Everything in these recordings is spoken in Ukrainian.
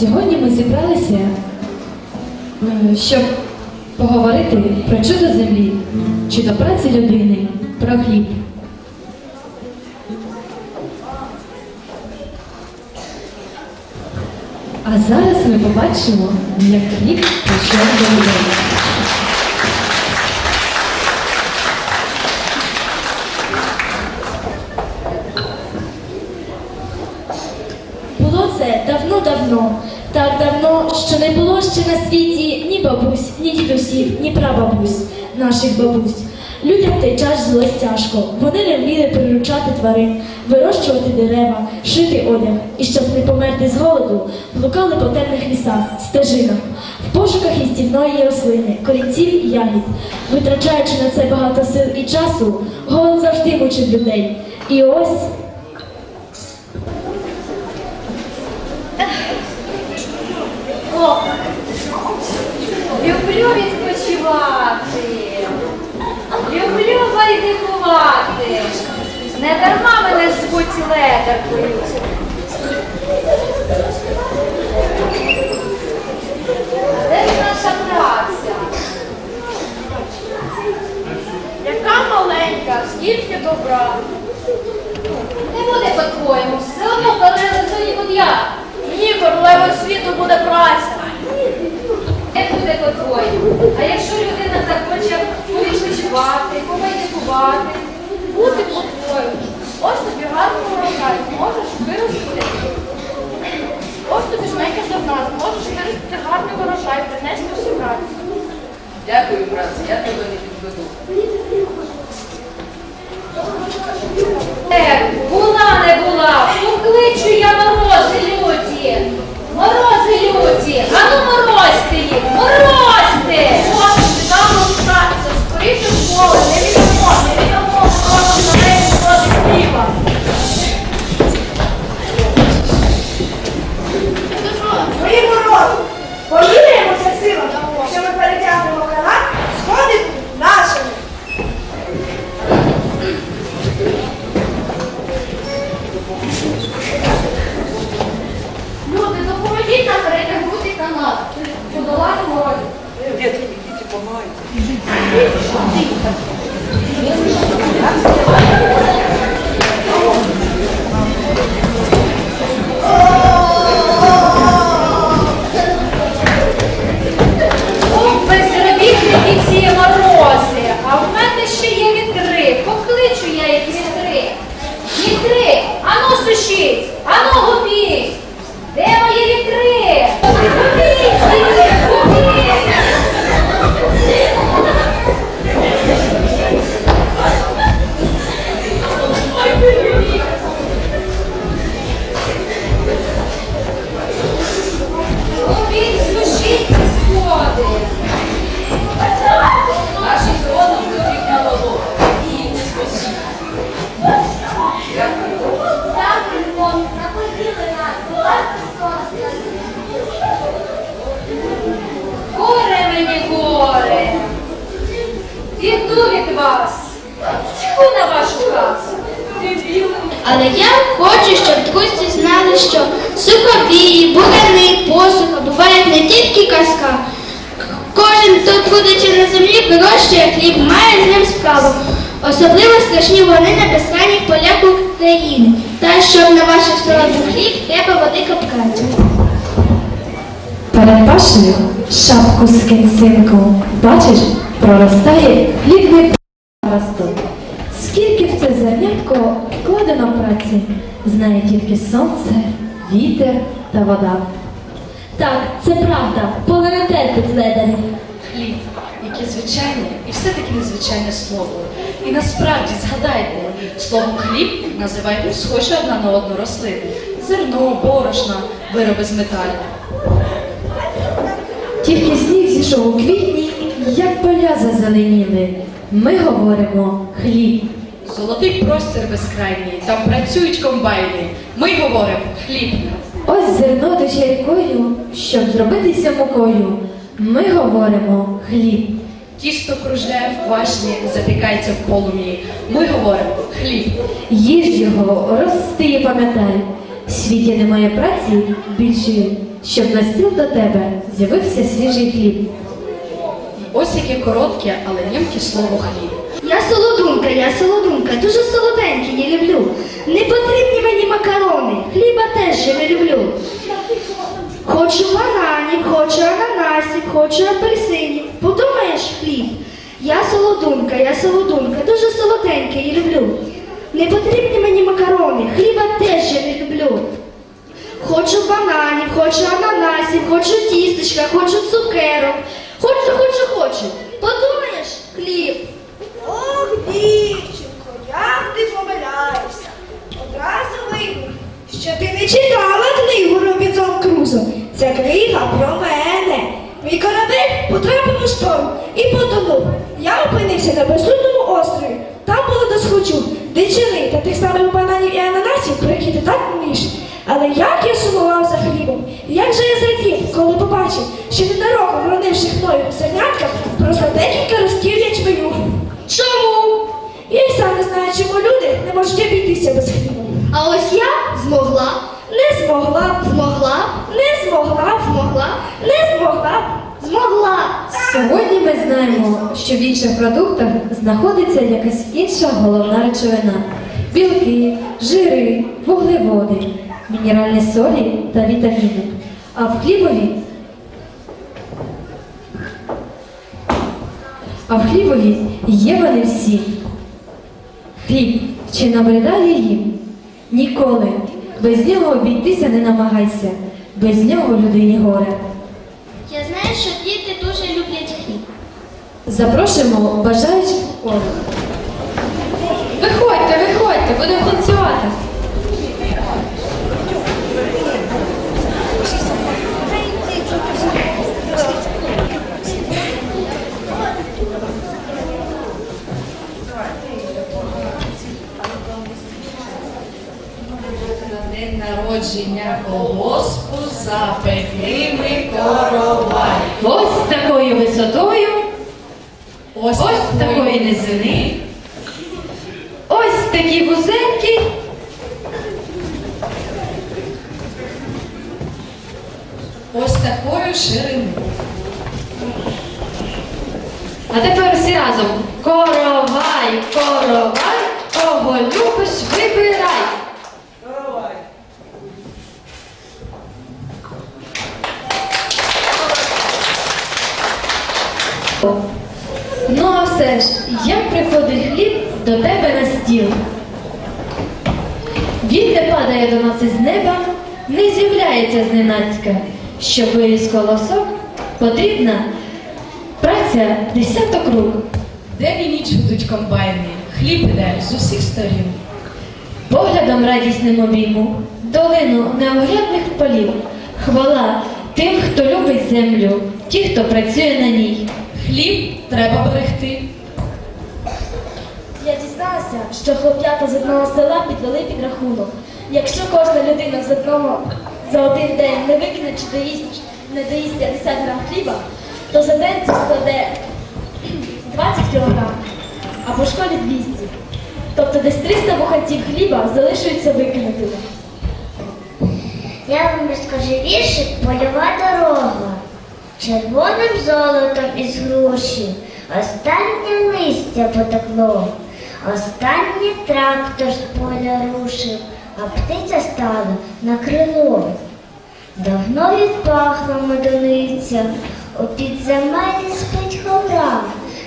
сьогодні ми зібралися, е, щоб поговорити про чудо землі, чудо праці людини, про хліб. А зараз ми побачимо, як хліб прийшов до людей. Було це давно-давно, так давно, що не було ще на світі ні бабусь, ні дідусів, ні прабабусь, наших бабусь. Людям той час жилось тяжко. Вони не вміли приручати тварин, вирощувати дерева, шити одяг. І щоб не померти з голоду, блукали по темних лісах, стежинах, в пошуках їстівної рослини, корінців і ягід. Витрачаючи на це багато сил і часу, голод завжди мучив людей. І ось О, люблю відпочивати. Люблю байдикувати. Не дарма мене звуть ледаркою. А Де ж наша праця? Яка маленька, скільки добра. Не буде по-твоєму, все одно королева буду я. Ні, королева світу буде праця. Не буде по-твоєму. А якщо людина захоче відпочивати, помедикувати, бути по-твоєму. Ось тобі гарно урожай, можеш виростити. Ось тобі жменька зерна, зможеш виростити гарний урожай, Іду від вас. Тьху на вашу касу. Але я хочу, щоб друзі знали, що суховії, буряни, посуха бувають не тільки казка. Кожен, хто трудиться на землі, вирощує хліб, має з ним справу. Особливо страшні вони на безкрайніх полях України. Та щоб на ваших столах хліб, треба велика праця. Перед пашею шапку скинь, синку. Бачиш, проростає хлібний росток. Скільки в це зернятко вкладено праці, знає тільки сонце, вітер та вода. так, це правда, поле не терпить ледарів. Хліб, яке звичайне і все-таки незвичайне слово. І насправді згадайте, словом хліб називають схожі одна на одну рослини. Зерно, борошна, вироби з металу. Тільки сніг зійшов у квітні, як поля зазеленіли. Ми говоримо хліб. Золотий простір безкрайній, там працюють комбайни. Ми говоримо хліб. Ось зерно тече рікою, щоб зробитися мукою. Ми говоримо хліб. Тісто кружляє в квашні, запікається в полум'ї. Ми говоримо хліб. Їж його, рости і пам'ятай. В світі немає праці більшої, щоб на стіл до тебе з'явився свіжий хліб. Ось яке коротке, але ємке слово хліб. Я солодунка, я солодунка, дуже солоденький, я люблю. Не потрібні мені макарони, хліба теж я не люблю. Хочу бананів, хочу ананасів, хочу апельсинів. Подумаєш хліб? Я солодунка, я солодунка, дуже солоденький, я люблю. Не потрібні мені макарони, хліба теж я не люблю. Хочу бананів, хочу ананасів, хочу тістечка, хочу цукерок. Хочу, хочу, хочу. Подумаєш, хліб. Ох, дівчинко, як ти помиляєшся. Одразу видно, що ти не читала книгу Робінзон Крузо. Ця книга про мене. Мій корабель потрапив у шторм і потонув. Я опинився на безлюдному острові. Там було до схочу, дичини та тих самих бананів і ананасів, про які ти так мрієш. Але я Сьогодні ми знаємо, що в інших продуктах знаходиться якась інша головна речовина: білки, жири, вуглеводи, мінеральні солі та вітаміни. А в хлібові а в хлібові є вони всі. Хліб, чи набридає їм? Ніколи. Без нього обійтися не намагайся, без нього людині горе. Я знаю, що діти дуже люблять хліб. Запрошуємо бажаючих в коло. Виходьте, виходьте, будемо танцювати. День народження колгоспу запекли ми коровай. Ось такою висотою, Ось, ось такої низини, ось такі вузенькі. ось такою ширини. А тепер усі разом. Коровай, коровай, кого любиш, вибирай. До тебе на стіл? Він не падає до нас із неба, не з'являється зненацька. Щоб виріс колосок, потрібна праця десяток рук. День і ніч гудуть комбайни, хліб іде з усіх сторін. Поглядом радісним обійму, долину неоглядних полів. Хвала тим, хто любить землю, ті, хто працює на ній. Хліб треба берегти. Я дізналася, що хлоп'ята з одного села підвели підрахунок. Якщо кожна людина з одного за один день не викине чи доїсть, не доїсть 50 грам хліба, то за день це складе 20 кілограм, а по школі 200. Тобто десь 300 буханців хліба залишуються викинутими. Я вам розкажу віршик польова дорога. Червоним золотом із груші. Останнє листя потекло. Останній трактор з поля рушив, а птиця стала на крило. Давно відпахла медониця, у підземелі спить ховра,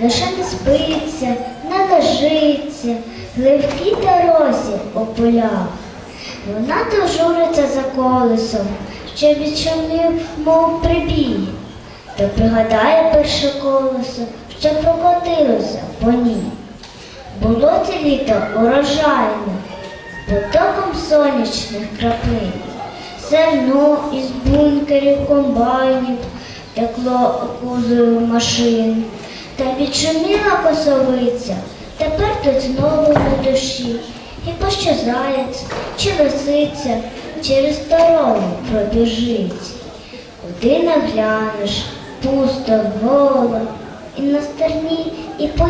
лише не спиться, не лежиться, гливкій дорозі у полях. Вона то журиться за колесом, що відчинив, мов прибій, то пригадає перше колесо, що прокотилося по ній. Було це літо урожайне, потоком сонячних краплин, зерно із бункерів комбайнів текло кузою машин, та відшуміла косовиця, тепер тут знову на душі. І пощо заєць чи лисиця через дорогу пробіжить. Куди наглянеш, пусто голо, і на стерні, і по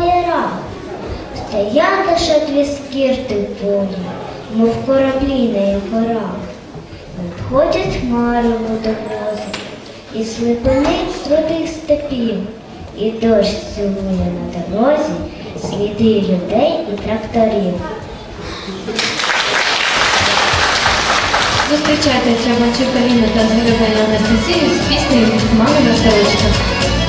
ярах. Стоять лише дві скірти полі, мов кораблі на якорах. Надходять хмари водогрози, і слипини трудих степів, і дощ цілує на дорозі сліди людей і тракторів. Зустрічайте Чабанчук Аліну та Згоревельну Анастасію з піснею «Мамина сорочка». Тобі